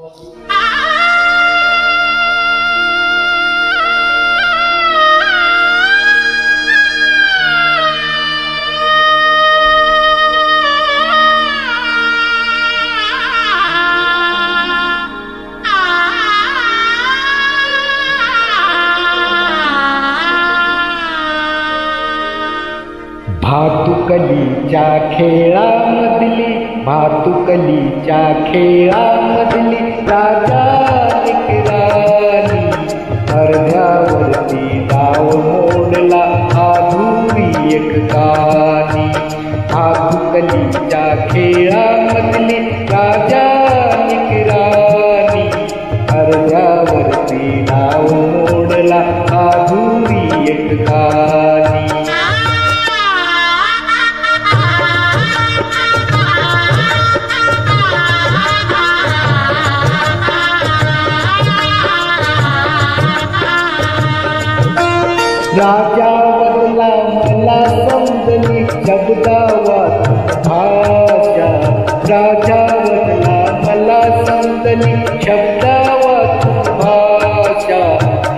Ah. भातुकलीच्या खेळामधली भातुकलीच्या खेळामधली राजा निकरानी अर्ध्यावरती डाव मोडला आधुरी एक कानी भातुकलीच्या खेळा राजा बदला मला समजली शब्दावात भाषा राजा बदला मला समजली शब्दावात भाषा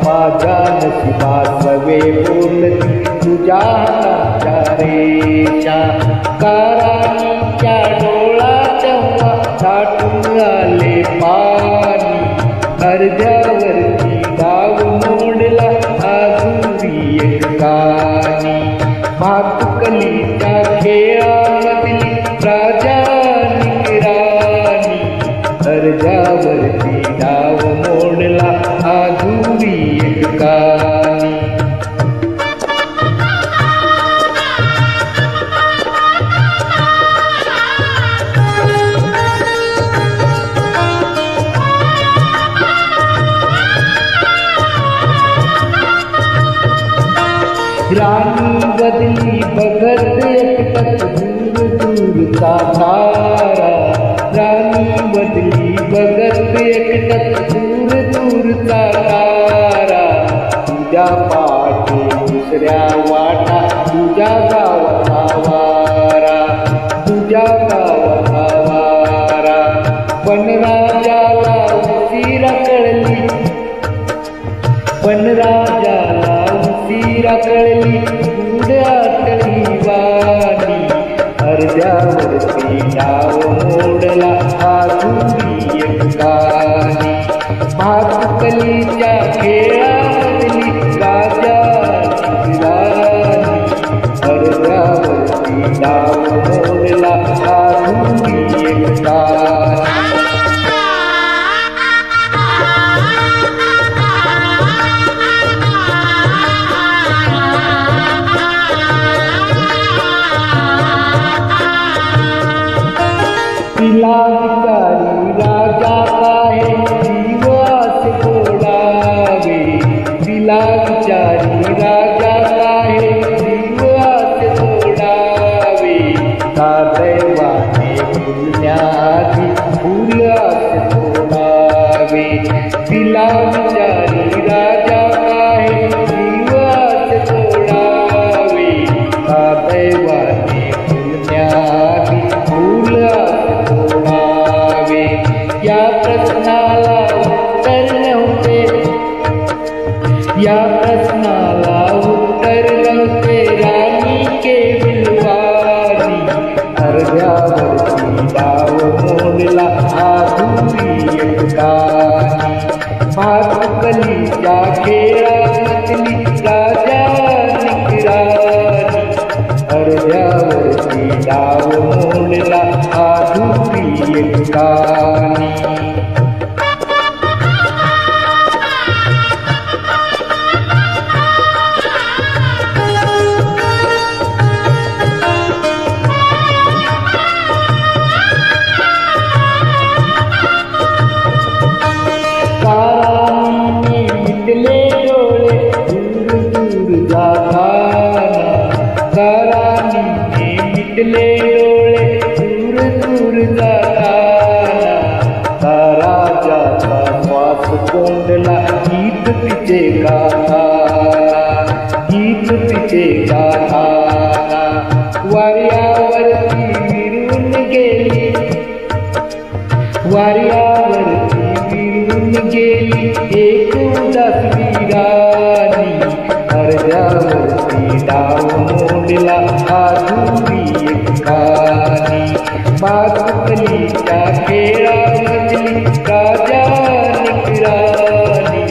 माझ्या नशिबा सवे बोलती तुझ्या हाताच्या रेषा काराच्या डोळा तेव्हा साठून आले पा राणी बदली बघत एकटक दूर दूरचा तारा राणी बदली बघत एकटक दूर दूरचा तारा. तुझ्या पाठी दुसऱ्या वाटा तुझ्या गावाचा वारा. तुझ्या गावाचा वारा. पण राजाला उशिरा कळली. पण राजाला उशिरा कळली. डाव मोडला आधुरी एक कानी भातुकलीच्या खेळामधली राजा राणी डाव मोडला आधुरी एक कानी राजा पाहे दिवस बोलावे तिला विचारी राजा पाहे दिवस बोलावे का दैवाने फुलण्याआधी फुलास तोडावे तिला विचारी राजा अर्ध्यावरती डाव मोडला आधुरी एकता कानी भातुकलीच्या खेळामधली काराने मिटले डोळे दूर दूर जाताना. राजाचा श्वास कोंडला गीत तिचे गाताना. गीत तिचे गाताना. वाऱ्यावरती विरून गेली. वाऱ्यावरती विरून गेली एक उदासी राणी अर्ध्यावरती डाव मोडला आधुरी एक कानी मातुकलीच्या खेळामधली राजा निकरानी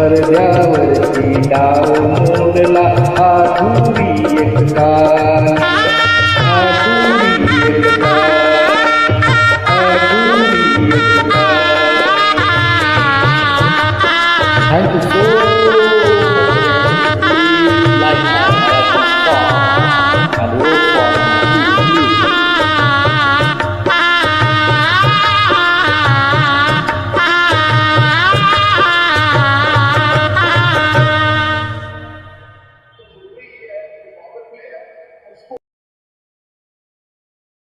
अर्ध्यावरती डाव मोडला आधुरी एक कानी